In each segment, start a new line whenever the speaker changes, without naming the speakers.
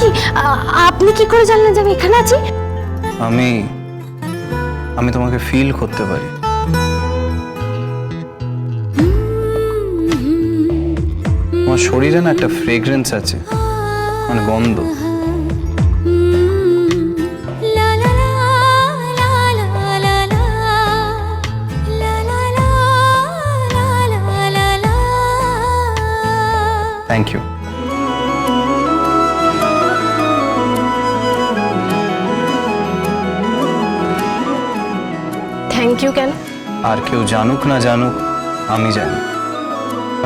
কি আপনি কি করে জানলেন যে আমি এখানে আছি
আমি আমি তোমাকে ফিল করতে পারি আমার শরীরে না একটা ফ্রেগ্রেন্স আছে মানে গন্ধ থ্যাংক ইউ
থ্যাংক ইউ কেন?
আর কেউ জানুক না জানুক আমি জানি।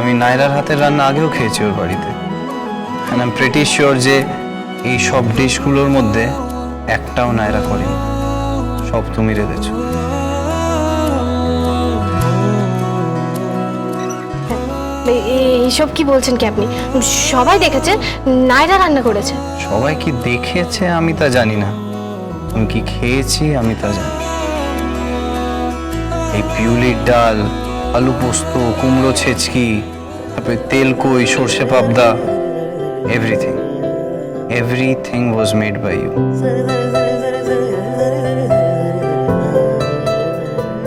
আমি নায়রার হাতের রান্না আগেও খেয়েছি ওর বাড়িতে। And I am pretty sure যে এই সব ডিশগুলোর মধ্যে একটাও নায়রা করেনি। সব তুমি রেঁধেছো।
এ- এইসব কি বলছেন কি আপনি? সবাই দেখেছে নায়রা রান্না করেছে।
সবাই কি দেখেছে আমি তা জানি না। আমি কি খেয়েছি আমি তা জানি এই পিউলির ডাল, আলু পোস্ত, কুমড়ো ছেচকি, তারপরে তেল কই, সর্ষে পাবদা everything everything was made by you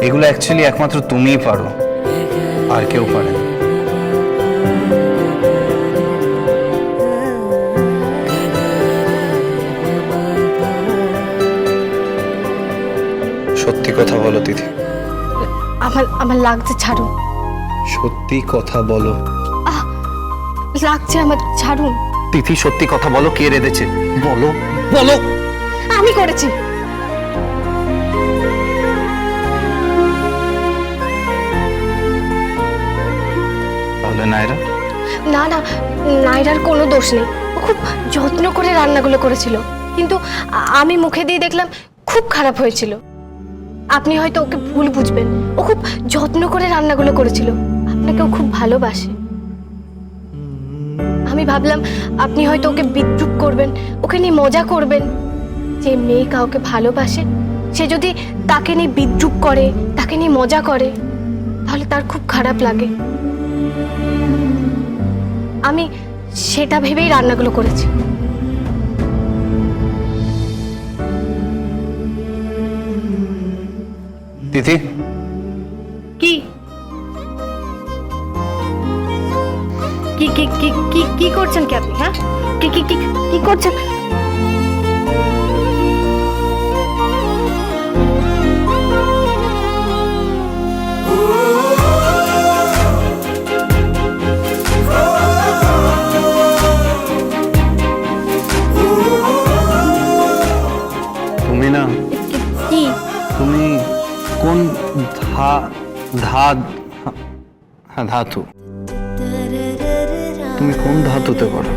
এগুলো অ্যাকচুয়ালি একমাত্র তুমিই পারো, আর কেউ পারে না। সত্যি কথা বলো দিদি
আমার আমার লাগছে ছাড়ুন।
সত্যি কথা বলো।
লাগছে আমার ছাড়ুন।
তিথি সত্যি কথা বলো কে রেঁধেছে? বলো বলো।
আমি করেছি।
তাহলে নায়রা?
না না নাইরার কোনো দোষ নেই। ও খুব যত্ন করে রান্নাগুলো করেছিল। কিন্তু আ- আমি মুখে দিয়ে দেখলাম খুব খারাপ হয়েছিল। আপনি হয়তো ওকে ভুল বুঝবেন। ও খুব যত্ন করে রান্নাগুলো করেছিল। আপনাকেও খুব ভালোবাসে। আমি ভাবলাম, আপনি হয়তো ওকে বিদ্রুপ করবেন, ওকে নিয়ে মজা করবেন। যে মেয়ে কাউকে ভালোবাসে, সে যদি তাকে নিয়ে বিদ্রুপ করে, তাকে নিয়ে মজা করে, তাহলে তার খুব খারাপ লাগে। আমি সেটা ভেবেই রান্নাগুলো করেছি।
তিথি
কি কি কি কি কি কি করছেন কি আপনি হ্যাঁ কি কি কি কি করছেন
তুমি না
কি
তুমি কোন ধা ধা হ্যাঁ ধাতু। তুমি কোন ধাতুতে করো